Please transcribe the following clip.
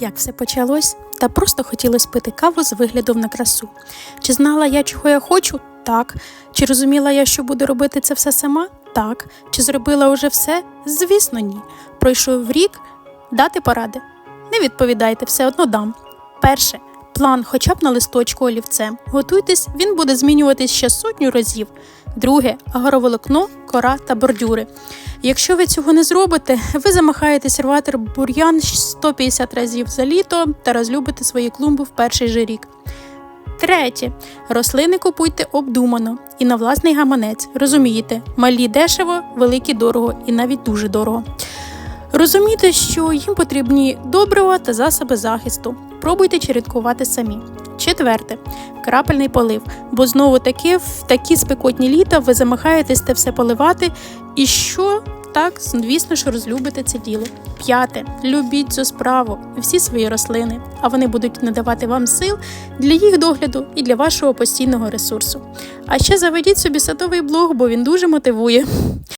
Як все почалось? Та просто хотілося пити каву з виглядом на красу. Чи знала я, чого я хочу? Так. Чи розуміла я, що буду робити це все сама? Так. Чи зробила уже все? Звісно, ні. Пройшов рік, дати поради. Не відповідайте, все одно дам. Перше. План, хоча б на листочку олівцем. Готуйтесь, він буде змінюватись ще сотню разів. Друге агроволокно, кора та бордюри. Якщо ви цього не зробите, ви замахаєтесь рвати бур'ян 150 разів за літо та розлюбите свої клумби в перший же рік. Третє. Рослини купуйте обдумано і на власний гаманець. Розумієте, малі дешево, великі дорого і навіть дуже дорого. Розумійте, що їм потрібні добрива та засоби захисту. Пробуйте чередкувати самі. Четверте. Крапельний полив, бо знову таки в такі спекотні літа ви замахаєтесь те все поливати, і що? Так, звісно ж, розлюбите це діло. П'яте. Любіть цю справу. І всі свої рослини, а вони будуть надавати вам сил для їх догляду і для вашого постійного ресурсу. А ще заведіть собі садовий блог, бо він дуже мотивує.